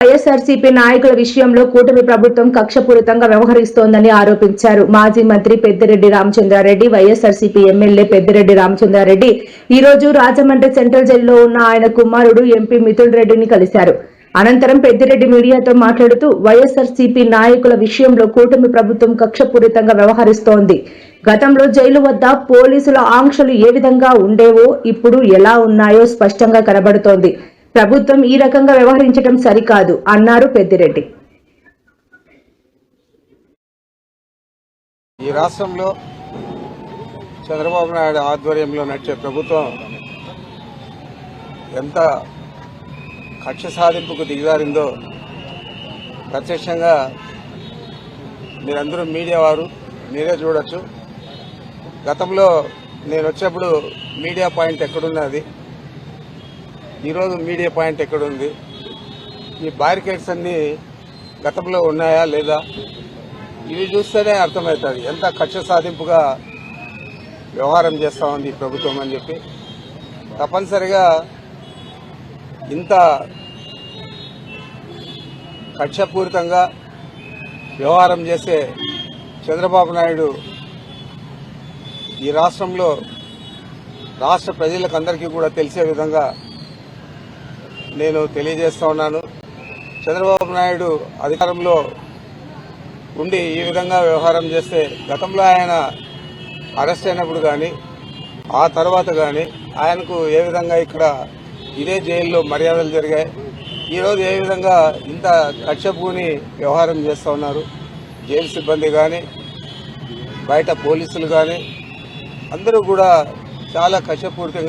వైఎస్ఆర్సీపీ నాయకుల విషయంలో కూటమి ప్రభుత్వం కక్షపూరితంగా వ్యవహరిస్తోందని ఆరోపించారు. మాజీ మంత్రి పెద్దిరెడ్డి రామచంద్రారెడ్డి వైఎస్ఆర్సీపీ ఎమ్మెల్యే పెద్దిరెడ్డి రామచంద్రారెడ్డి ఈ రోజు రాజమండ్రి సెంట్రల్ జైల్లో ఉన్న ఆయన కుమారుడు ఎంపీ మిథున్ రెడ్డిని కలిశారు. అనంతరం పెద్దిరెడ్డి మీడియాతో మాట్లాడుతూ వైఎస్ఆర్సీపీ నాయకుల విషయంలో కూటమి ప్రభుత్వం కక్షపూరితంగా వ్యవహరిస్తోంది. గతంలో జైలు వద్ద పోలీసుల ఆంక్షలు ఏ విధంగా ఉండేవో ఇప్పుడు ఎలా ఉన్నాయో స్పష్టంగా కనబడుతోంది. ప్రభుత్వం ఈ రకంగా వ్యవహరించడం సరికాదు అన్నారు పెద్దిరెడ్డి. ఈ రాష్ట్రంలో చంద్రబాబు నాయుడు ఆధ్వర్యంలో నడిచే ప్రభుత్వం ఎంత కక్ష సాధింపుకు దిగజారిందో ప్రత్యక్షంగా మీరందరూ మీడియా వారు మీరే చూడొచ్చు. గతంలో నేను వచ్చేప్పుడు మీడియా పాయింట్ ఎక్కడున్నది? ఈరోజు మీడియా పాయింట్ ఎక్కడుంది? ఈ బారికేడ్స్ అన్నీ గతంలో ఉన్నాయా లేదా? ఇవి చూస్తేనే అర్థమవుతుంది. ఎంత కక్ష సాధింపుగా వ్యవహారం చేస్తా ఉంది ప్రభుత్వం అని చెప్పి. తప్పనిసరిగా ఇంత కక్షపూరితంగా వ్యవహారం చేసే చంద్రబాబు నాయుడు ఈ రాష్ట్రంలో రాష్ట్ర ప్రజలకు అందరికీ కూడా తెలిసే విధంగా నేను తెలియజేస్తా ఉన్నాను. చంద్రబాబు నాయుడు అధికారంలో ఉండి ఈ విధంగా వ్యవహారం చేస్తే గతంలో ఆయన అరెస్ట్ అయినప్పుడు కానీ ఆ తర్వాత కానీ ఆయనకు ఏ విధంగా ఇక్కడ ఇదే జైల్లో మర్యాదలు జరిగాయి. ఈరోజు ఏ విధంగా ఇంత కక్షపూని వ్యవహారం చేస్తూ ఉన్నారు. జైలు సిబ్బంది కానీ బయట పోలీసులు కానీ అందరూ కూడా చాలా కక్షపూరితంగా